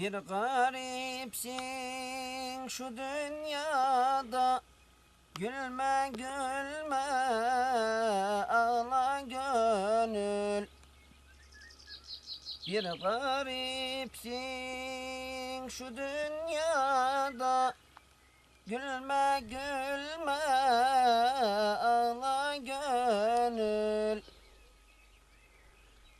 Bir garipsin şu dünyada. Gülme gülme ağla gönül. Bir garipsin şu dünyada. Gülme gülme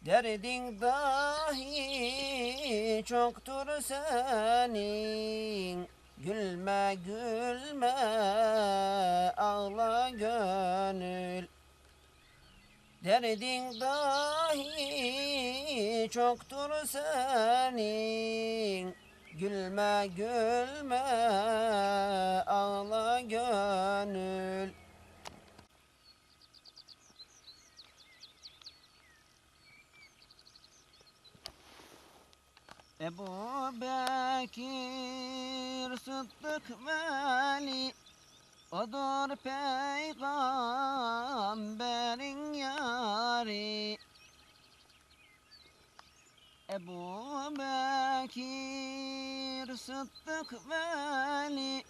Derdin dahi çoktur senin. Gülme gülme ağla gönül. Derdin dahi çoktur senin. Gülme gülme ağla gönül Ebu Bekir Sıddık Veli Odur peygamberin yari Ebu Bekir Sıddık Veli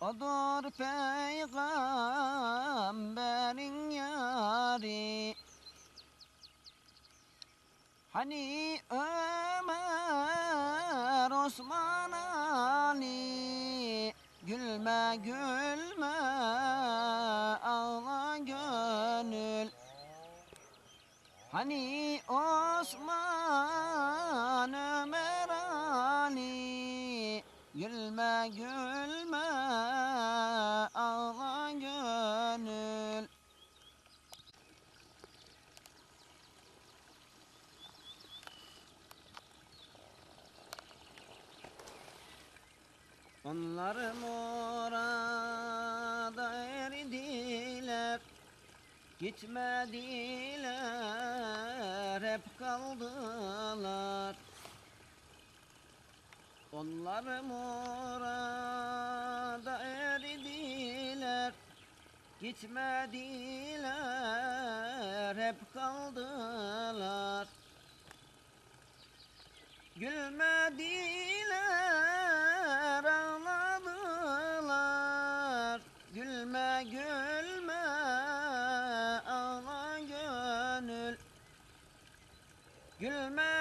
Odur peygamberin yari Hani Ömer Osman Ali. Gülme gülme ağla gönül. Hani Osman Ömer Ali. Gülme gülme ağla gönül Onlar murada erdiler Gitmediler hep kaldılar. Onlar murada erdiler Gitmediler hep kaldılar. Gülmediler Gülmediler